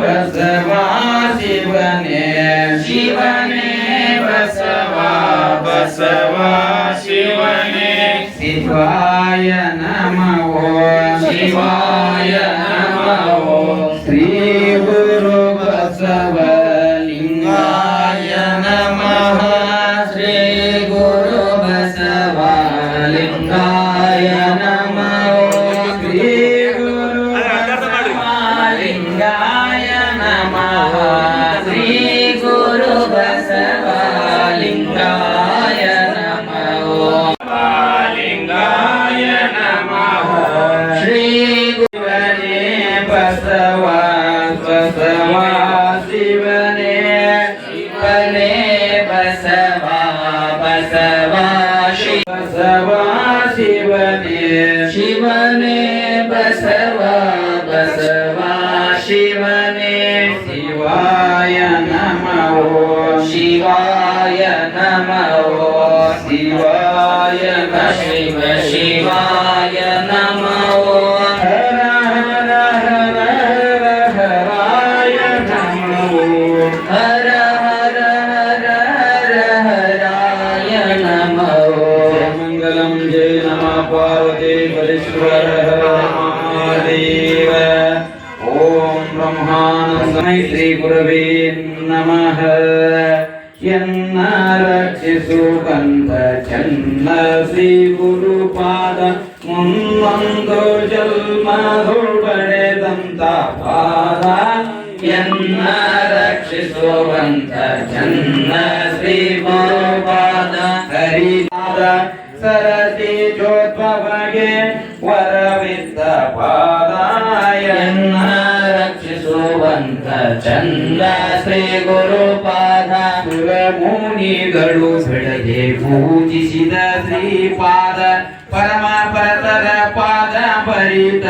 ಬಸವ ಶಿವನೇ ಶಿವನೇ ಬಸವ ಬಸವ ಶಿವನೇ ಶಿವಾಯ ನಮೋ ಶಿವಾಯ ನಮಃ ಶ್ರೀ ಗುರು ಬಸವ ಲಿಂಗಾಯ ನಮಃ ಶ್ರೀ ಗುರು ಬಸವ ಲಿಂಗಾಯ Yeah. ರಕ್ಷಿಸು ಕಂದ ಚನ್ನ ಶ್ರೀ ಗುರುಪಾದ ಮುನ್ನೊಂದು ಜನ್ಮದೊಳ್ ಪಡೆದಂತ ಪಾದ ಎನ್ನ ರಕ್ಷಿಸುವಂತ ಚನ್ನ ಶ್ರೀ ಗುರುಪಾದ ಹರಿಪಾದ ರಕ್ಷಿಸುವಂತ ಚಂದ ಶ್ರೀ ಗುರುಪಾದ ಮುನಿಗಳು ಬೆಳಗ್ಗೆ ಪೂಜಿಸಿದ ಶ್ರೀಪಾದ ಪರಮ ಪರತರ ಪಾದ ಪರಿತ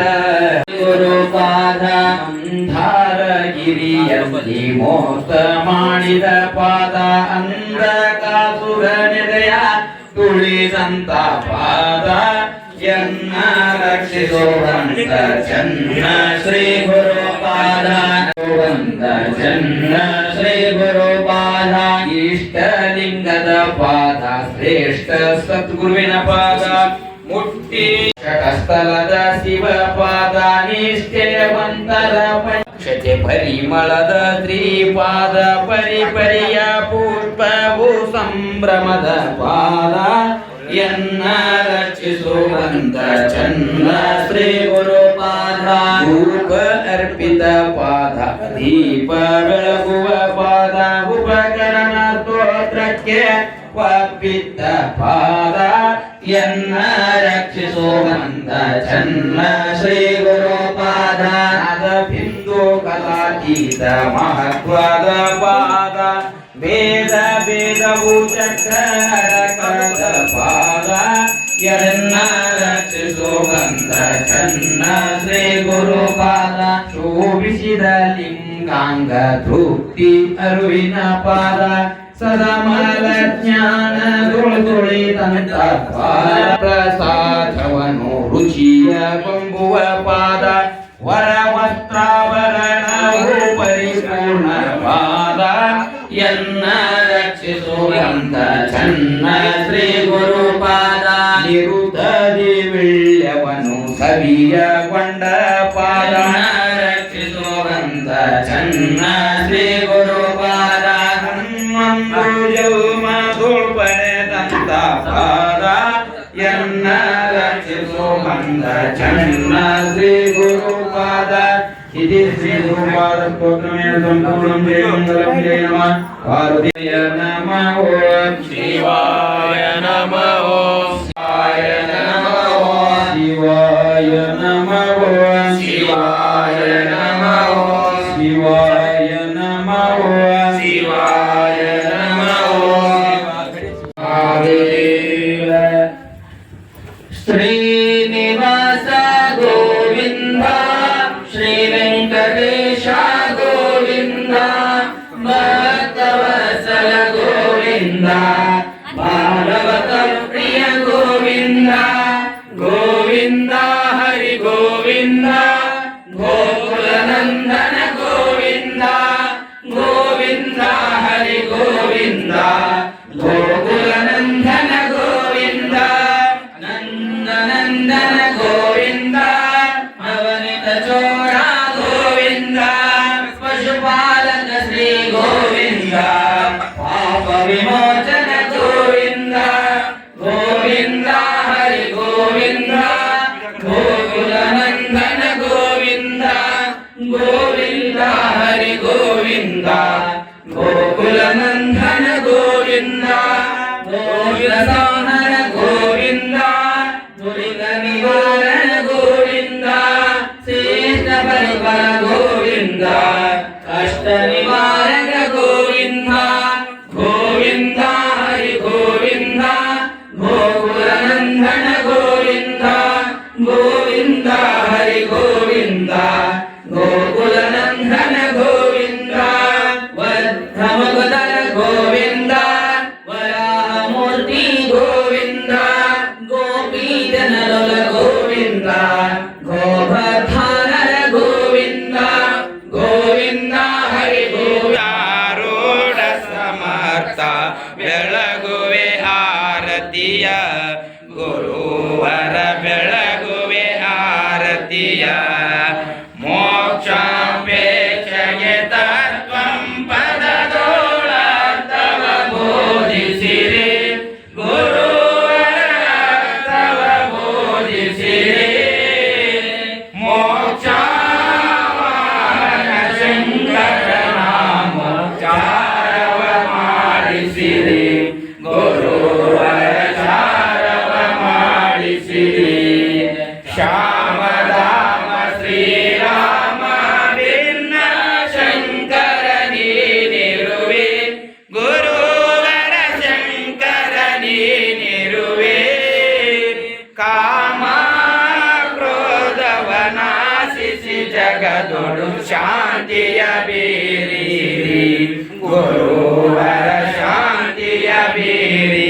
ಗುರುಪಾದ ಗಿರಿಯಲ್ಲಿ ಮೋಸ ಮಾಡಿದ ಪಾದ ಅಂಧಕಾಸುರ ತುಳಿ ತುಳಿದಂತ ಪಾದ ಎನ್ನ ರಕ್ಷಿಸುವಂತ ಚನ್ನ ಶ್ರೀ ಗುರುಪಾದ ವಂದ ಚನ್ನ ಶ್ರೀ ಗುರುಪಾದ ಇಷ್ಟಲಿಂಗದ ಪಾದ, ಶ್ರೇಷ್ಠ ಸದ್ಗುರುವಿನ ಪಾದ ಮುಟ್ಟಿ ಸ್ಥಳದ ಶಿವ ಪಾದ ನಿಷ್ಠೆವಂತರ ಪಂಚತೆ ಪರಿಮಳದ ತ್ರಿಪಾದ ಪರಿಪರಿಯ ಪುಷ್ಪವು ಸಂಭ್ರಮದ ಪಾದ. ಎನ್ನ ರಕ್ಷಿಸುವಂತ ಚನ್ನ ಶ್ರೀ ಗುರುಪಾದ ಧೂಪ ಅರ್ಪಿತ ಪಾದ ದೀಪ ಬೆಳಗುವ ಪಾದ ಉಪಕರಣ ಸ್ತೋತ್ರಕ್ಕೆ ಒಪ್ಪಿದ್ದ ಪಾದ ಎನ್ನ ರಕ್ಷಿಸುವಂತ ಚನ್ನ ಶ್ರೀ ಗುರುಪಾದ ಅದ ಬಿಂದು ಕಲಾತೀತ ಮಹತ್ವದ ಪಾದ ವೇದ ವೇದವು ಚಕ್ರ ಚನ್ನ ಶ್ರೀ ಗುರುಪಾದ ಶೋಭಿಸಿದ ಲಿಂಗಾಂಗ ತೃಪ್ತಿ ಅರುವಿನ ಪಾದ. ಸದಮಲ ಜ್ಞಾನ ತುಳಿದಂತ ಪಾದ ಪ್ರಸಾದವನು ರುಚಿಯ ಕೊಂಬುವ ಪಾದ. ವರ ವಸ್ತ್ರಾಭರಣವು ಪರಿಪೂರ್ಣ ಪಾದ. ಎನ್ನ ರಕ್ಷಿಸುವಂತ ಚನ್ನ ಶ್ರೀ ಗುರುಪಾದ. ನಿರುದ್ಧದಿ చన్న శ్రీ గురుపాద ఇది శ్రీ గురుపాద స్తోత్రమైన సంపూర్ణం జయ మంగళం జయ నమ పార్వతీయ నమ శివాయ నమ శివాయ నమ ఓం శివాయ భక్తవసల గోవింద భాగవతం ప్రియ గోవింద గోవింద హరి గోవింద గోకులనందన గోవింద గోవింద హరి గోవింద గోకులనందన గోవింద నందనందన గోవింద అవనిత చో गोविन्द गोविन्द ಆರತಿಯ ಗುರುವರ ಬೆಳಗುವೆ ಆರತಿಯ जगु शान्ति अीरि गुरु शान्ति अीरि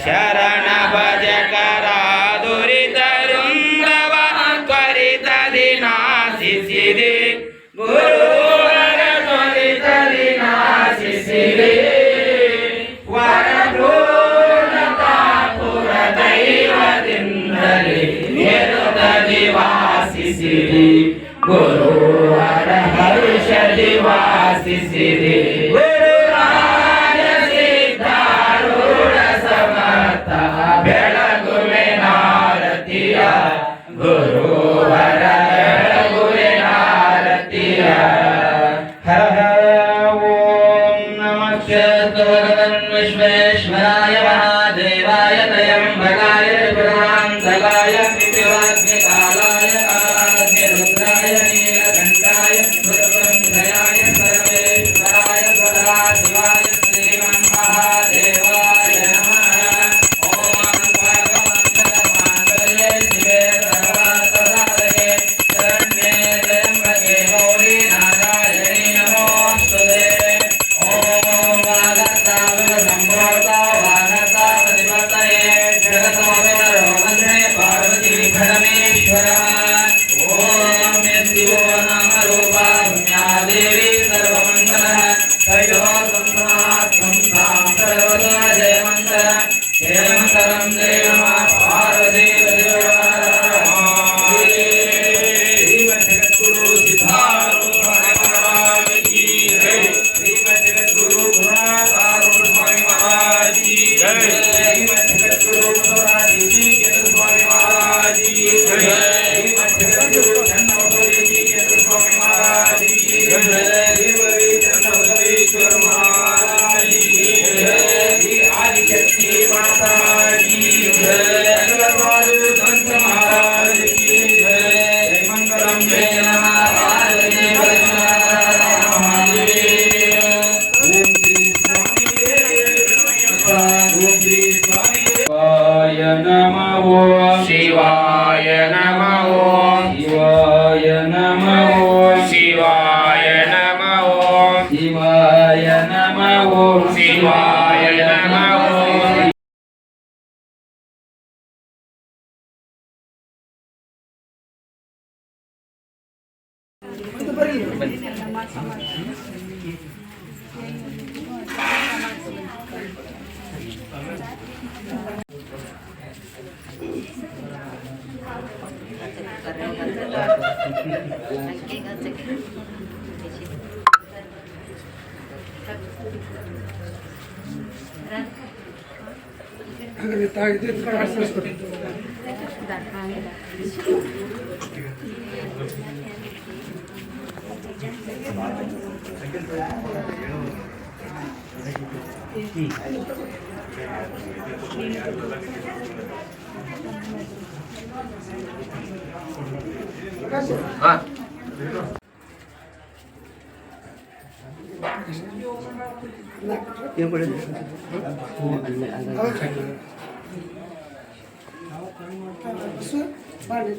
शरण भ जगरा दुरिवारि दरि नाशिशिरे गुरु नाशिशिरि ವಾಸಿಸಿರಿ 그래 아. 이거 그래. 안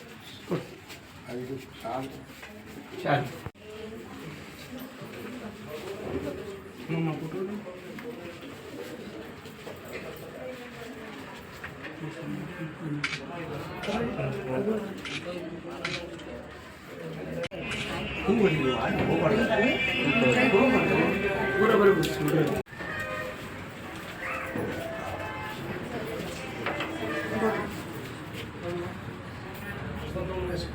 되고 싶다. 자. 하나만 고르래. 그거는 아니 뭐가 그런 건데 뭐라 그러고 있어 Terima kasih.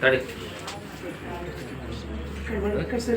Dale. Bueno, es